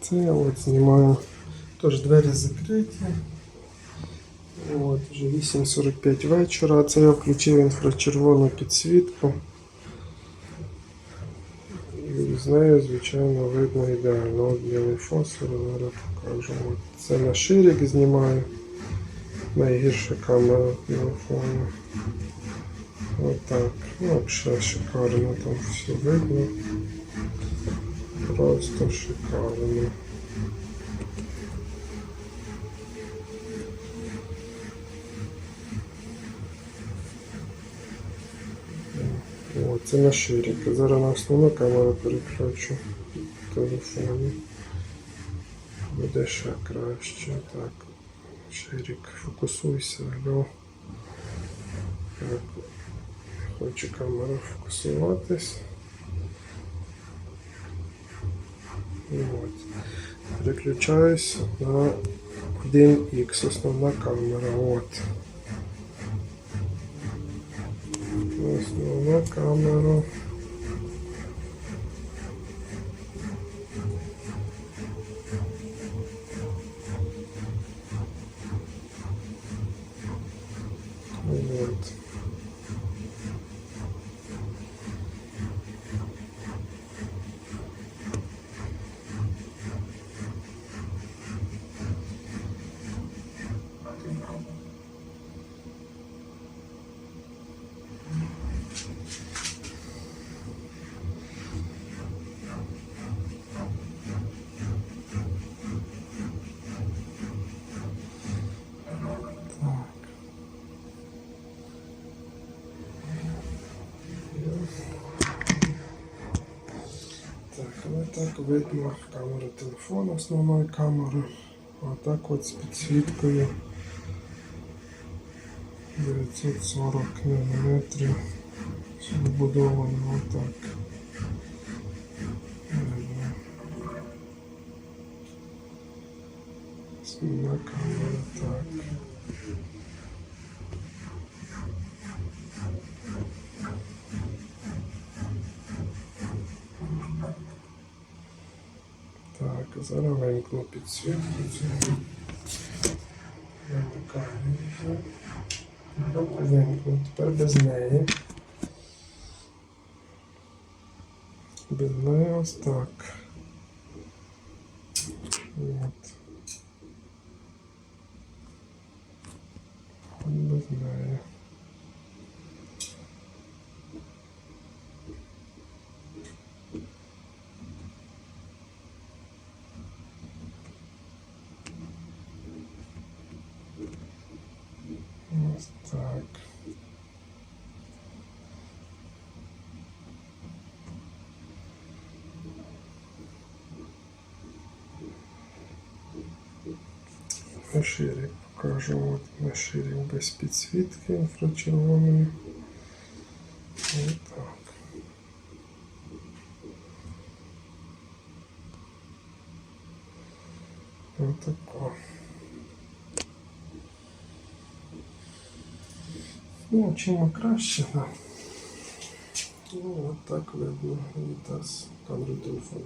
Це от знімаю. Тож двері закриті. От, вже 8.45 вечора. Це я включив інфрачервону підсвітку. І з нею, звичайно, видно ідеально. От білий фосфор, зараз покажу. От це на ширик знімаю. Найгірша камера телефону. Отак. Ну, взагалі шикарно там все видно. Просто шикарно. О, це на ширик. Зараз на основну камеру переключу телефоні. Буде ще краще. Так. Ширик, фокусуйся, алло. Так. Хочу камера фокусуватись. І от. Переключаюсь на 1х, основна камера. От. Основна камера. Вот. так видно камеру телефону основної камери. А так от з підсвіткою 940 мм. Все вбудовано отак. Видно. Основна камера так. Так, зараз вимкну підсвітку. цю. Вимикаю її. Вимкну. Тепер без неї. Без неї ось так. От. Без неї. Ось так. На ширик покажу. От на ширик без підсвітки інфрачервоної. Ось так. Отако. Ну, чим краще. Ну, от так видно вітас камери телефону.